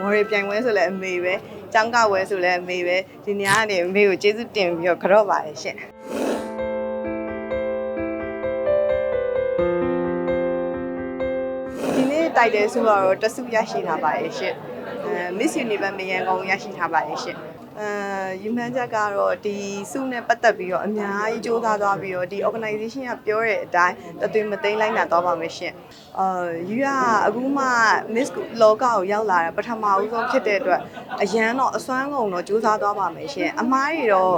မော်ရီပြိုင်ပွဲဆိုလည်းအမေပဲចောင်းကဝဲဆိုလည်းအမေပဲဒီညကနေအမေကိုကျေးဇူးတင်ပြီးတော့ကြော့ပါတယ်ရှင်ဒီနေ့တိုက်တယ်ဆိုတော့တဆုရရှိထားပါတယ်ရှင်အဲ Miss Universe မရန်ကုန်ရရှိထားပါတယ်ရှင် အဲယူမှန်းချက်ကတော့ဒီစုနဲ့ပတ်သက်ပြီးတော့အများကြီးစူးစမ်းသွားပြီးတော့ဒီ organization ကပြောတဲ့အတိုင်းတသွေးမသိမ်းလိုက်တာတော့ပါမယ်ရှင်အာယူကအခုမှ Miss လောကကိုရောက်လာတဲ့ပထမဦးဆုံးဖြစ်တဲ့အတွက်အရန်တော့အစွမ်းကုန်တော့စူးစမ်းသွားပါမယ်ရှင်အမားတွေတော့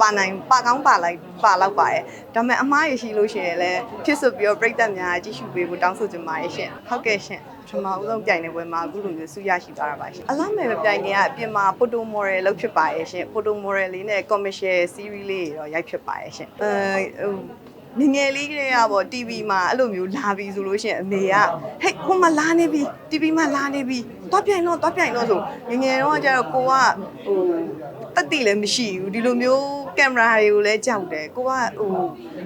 ပါနိုင်ပါကောင်းပါလိုက်ပါလောက်ပါတယ်ဒါပေမဲ့အမားရရှိလို့ရှိရင်လည်းဖြစ်ဆိုပြီးတော့ပြိတ္တများကြည့်ရှုပေးဖို့တောင်းဆိုချင်ပါတယ်ရှင်ဟုတ်ကဲ့ရှင်ပထမဦးဆုံးပြိုင်တဲ့ပွဲမှာအခုလိုမျိုးဆုရရှိသွားတာပါရှင်အလားမဲ့ပြိုင်နေကအပြင်မှာ photo model လုပ်ဖြစ်ပါရဲ့ရှင် photo model လေးနဲ့ commercial series လေးတွေတော့ရိုက်ဖြစ်ပါရဲ့ရှင်အဲဟိုငယ်ငယ်လေးကလေးကပေါ့ TV မှာအဲ့လိုမျိုးလာပြီဆိုလို့ရှိရင်အမေကဟဲ့ဟိုမှာလာနေပြီ TV မှာလာနေပြီတွားပြိုင်တော့တွားပြိုင်တော့ဆိုငယ်ငယ်တော့ကျတော့ကိုကဟိုတက်တိလည်းမရှိဘူးဒီလိုမျိုးကင်မရာတွေကိုလည်းကြောက်တယ်ကိုကဟို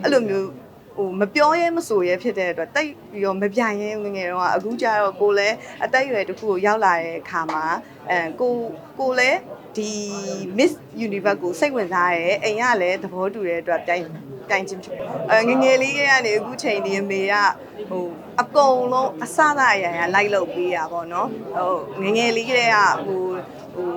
အဲ့လိုမျိုးဟိုမပြောရဲမဆိုရဲဖြစ်တဲ့အတွက်တိတ်ပြီးတော့မပြိုင်ရဲငယ်ငယ်တော့အခုကျတော့ကိုလည်းအသက်အရွယ်တစ်ခုကိုရောက်လာတဲ့အခါမှာအဲကိုကိုလည်း ဒီ Miss Universe ကိုစိတ်ဝင်စားရဲအိမ်ကလည်းသဘောတူတဲ့အတွက်ပြိုင်ပြိုင်ခြင်းဖြစ်အဲငယ်ငယ်လေးကနေအခုချိန်ဒီအမေကဟိုအကုန်လုံးအစသာအရာရာလိုက်လုပ်ပေးတာပေါ့နော်ဟိုငယ်ငယ်လေးကလေးကဟိုဟို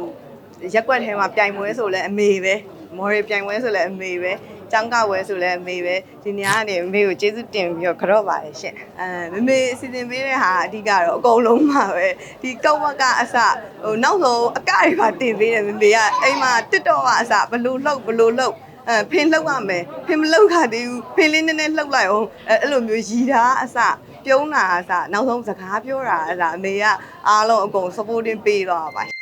ရက်ကွက်ထဲမှာပြိုင်ပွဲဆိုလဲအမေပဲမော်ရီပြိုင်ပွဲဆိုလဲအမေပဲ ចောင်းကဝဲဆိုလဲအမေပဲဒီညကနေအမေကိုကျေးဇူးတင်ပြီးတော့ကြော့ပါတယ်ရှင်အဲမမေအစီအစဉ်ပေးတဲ့ဟာအဓိကတော့အကုန်လုံးပါပဲဒီကောက်ဝက်ကအစဟိုနောက်ဆုံးအကတွေပါတင်ပေးတယ်မမေကအိမ်မှာတစ်တော့ကအစဘလို့လှုပ်ဘလို့လှုပ်အဲဖင်လှုပ်ရမယ်ဖင်မလှုပ်ခါသေးဘူးဖင်လေးနည်းနည်းလှုပ်လိုက်အောင်အဲအဲ့လိုမျိုးရီတာအစပြုံးတာအစနောက်ဆုံးစကားပြောတာအစအမေကအားလုံးအကုန် supporting ပေးတော့ပါ